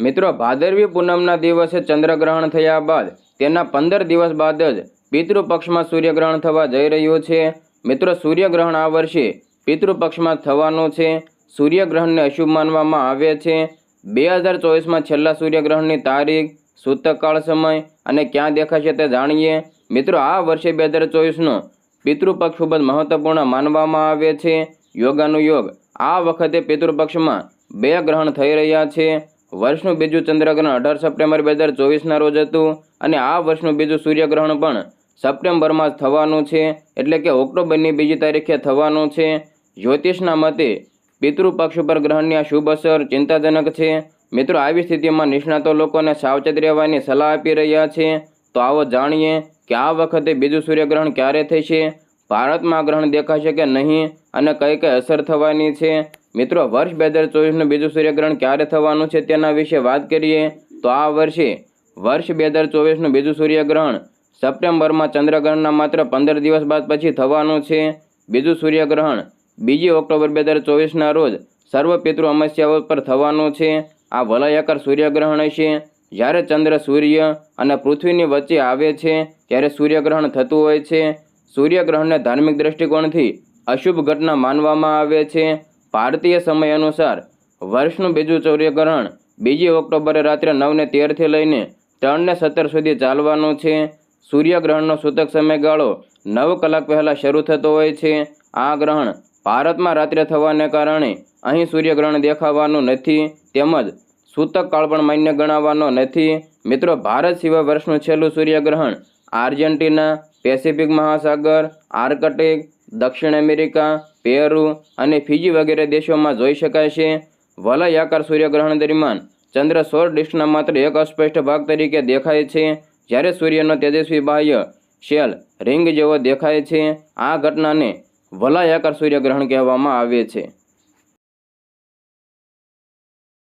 મિત્રો, ભાદરવી પૂનમના દિવસે ચંદ્રગ્રહણ થયા બાદ તેના પંદર દિવસ બાદ જ પિતૃપક્ષમાં સૂર્યગ્રહણ થવા જઈ રહ્યું છે. મિત્રો, સૂર્યગ્રહણ આ વર્ષે પિતૃપક્ષમાં થવાનું છે. સૂર્યગ્રહણને અશુભ માનવામાં આવે છે. બે હજાર ચોવીસમાં છેલ્લા સૂર્યગ્રહણની તારીખ સૂતકકાળ સમય અને ક્યાં દેખાશે તે જાણીએ. મિત્રો, આ વર્ષે બે હજાર ચોવીસનો પિતૃપક્ષ ખૂબ જ મહત્વપૂર્ણ માનવામાં આવે છે. યોગાનુયોગ આ વખતે પિતૃપક્ષમાં બે ગ્રહણ થઈ રહ્યા છે. વર્ષનું બીજું ચંદ્રગ્રહણ અઢાર સપ્ટેમ્બર બે હજાર ચોવીસના રોજ હતું અને આ વર્ષનું બીજું સૂર્યગ્રહણ પણ સપ્ટેમ્બરમાં જ થવાનું છે. એટલે કે ઓક્ટોબરની બીજી તારીખે થવાનું છે. જ્યોતિષના મતે પિતૃપક્ષ ઉપર ગ્રહણની આ શુભ અસર ચિંતાજનક છે. મિત્રો, આવી સ્થિતિમાં નિષ્ણાતો લોકોને સાવચેત રહેવાની સલાહ આપી રહ્યા છે. તો આવો જાણીએ કે આ વખતે બીજું સૂર્યગ્રહણ ક્યારે થશે? ભારતમાં ગ્રહણ દેખાશે કે નહીં? અને કઈ કઈ અસર થવાની છે? મિત્રો વર્ષ બે હજાર ચોવીસનું બીજું સૂર્યગ્રહણ ક્યારે થવાનું છે તેના વિશે વાત કરીએ તો આ વર્ષે વર્ષ બે હજાર ચોવીસનું બીજું સૂર્યગ્રહણ સપ્ટેમ્બરમાં ચંદ્રગ્રહણના માત્ર પંદર દિવસ બાદ પછી થવાનું છે. બીજું સૂર્યગ્રહણ બીજી ઓક્ટોબર બે હજાર ચોવીસના રોજ સર્વ પિતૃ અમાસ્યાઓ પર થવાનું છે. આ વલયાકાર સૂર્યગ્રહણ હશે. જ્યારે ચંદ્ર, સૂર્ય અને પૃથ્વીની વચ્ચે આવે છે, ત્યારે સૂર્યગ્રહણ થતું હોય છે. સૂર્યગ્રહણને ધાર્મિક દ્રષ્ટિકોણથી અશુભ ઘટના માનવામાં આવે છે. ભારતીય સમય અનુસાર વર્ષનું બીજું સૂર્યગ્રહણ બીજી ઓક્ટોબરે રાત્રે નવને તેરથી લઈને ત્રણને સત્તર સુધી ચાલવાનું છે. સૂર્યગ્રહણનો સૂતક સમયગાળો નવ કલાક પહેલાં શરૂ થતો હોય છે. આ ગ્રહણ ભારતમાં રાત્રે થવાને કારણે અહીં સૂર્યગ્રહણ દેખાવાનું નથી તેમજ સૂતક કાળ પણ માન્ય ગણાવવાનો નથી. મિત્રો, ભારત સિવાય વર્ષનું છેલ્લું સૂર્યગ્રહણ આર્જેન્ટિના પેસિફિક મહાસાગર, આર્કટિક, દક્ષિણ અમેરિકા, પેરુ અને ફિજી વગેરે દેશોમાં જોઈ શકાય છે. વલયાકાર સૂર્યગ્રહણ દરમિયાન ચંદ્ર સૌર ડિસ્કના માત્ર એક અસ્પષ્ટ ભાગ તરીકે દેખાય છે. જ્યારે સૂર્યનો તેજસ્વી બાહ્ય શેલ રિંગ જેવો દેખાય છે. આ ઘટનાને વલયાકાર સૂર્યગ્રહણ કહેવામાં આવે છે.